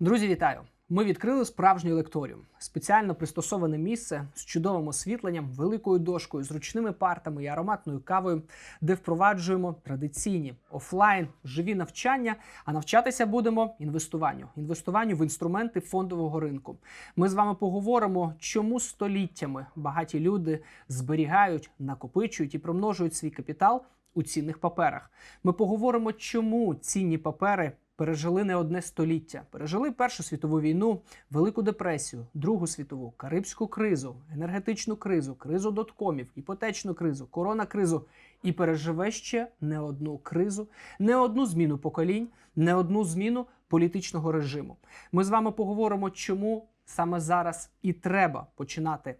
Друзі, вітаю! Ми відкрили справжній лекторіум, спеціально пристосоване місце з чудовим освітленням, великою дошкою, зручними партами і ароматною кавою, де впроваджуємо традиційні офлайн живі навчання. А навчатися будемо інвестуванню, інвестуванню в інструменти фондового ринку. Ми з вами поговоримо, чому століттями багаті люди зберігають, накопичують і примножують свій капітал у цінних паперах. Ми поговоримо, чому цінні папери пережили не одне століття, пережили Першу світову війну, Велику депресію, Другу світову, Карибську кризу, енергетичну кризу, кризу доткомів, іпотечну кризу, коронакризу і переживе ще не одну кризу, не одну зміну поколінь, не одну зміну політичного режиму. Ми з вами поговоримо, чому саме зараз і треба починати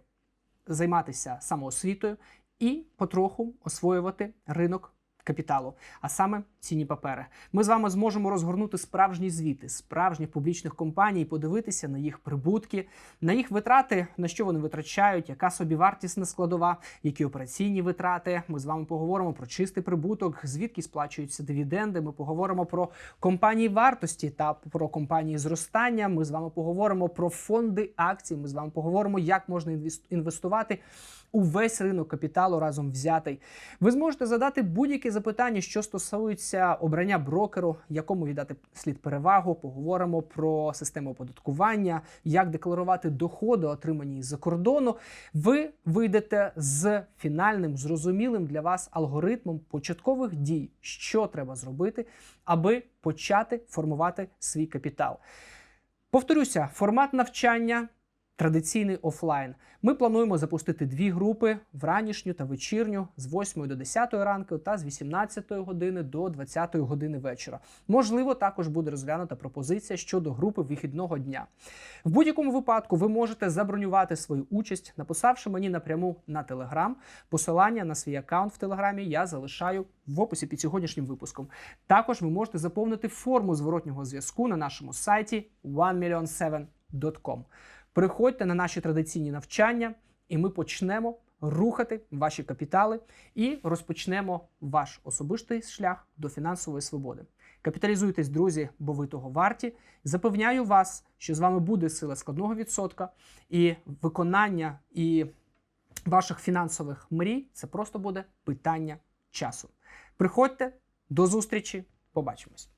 займатися самоосвітою і потроху освоювати ринок капіталу, а саме цінні папери. Ми з вами зможемо розгорнути справжні звіти справжніх публічних компаній, подивитися на їх прибутки, на їх витрати, на що вони витрачають, яка собівартісна складова, які операційні витрати. Ми з вами поговоримо про чистий прибуток, звідки сплачуються дивіденди. Ми поговоримо про компанії вартості та про компанії зростання. Ми з вами поговоримо про фонди акцій. Ми з вами поговоримо, як можна інвес- інвестувати у весь ринок капіталу разом взятий. Ви зможете задати будь-які запитання, що стосуються обрання брокеру, якому віддати слід перевагу. Поговоримо про систему оподаткування, як декларувати доходи, отримані з-за кордону. Ви вийдете з фінальним, зрозумілим для вас алгоритмом початкових дій, що треба зробити, аби почати формувати свій капітал. Повторюся, формат навчання традиційний офлайн. Ми плануємо запустити дві групи в ранішню та вечірню з 8 до 10 ранку та з 18 години до 20 години вечора. Можливо, також буде розглянута пропозиція щодо групи вихідного дня. В будь-якому випадку ви можете забронювати свою участь, написавши мені напряму на Телеграм. Посилання на свій аккаунт в Телеграмі я залишаю в описі під сьогоднішнім випуском. Також ви можете заповнити форму зворотнього зв'язку на нашому сайті 1million7.com. Приходьте на наші традиційні навчання, і ми почнемо рухати ваші капітали і розпочнемо ваш особистий шлях до фінансової свободи. Капіталізуйтесь, друзі, бо ви того варті. Запевняю вас, що з вами буде сила складного відсотка і виконання і ваших фінансових мрій це просто буде питання часу. Приходьте до зустрічі, побачимось.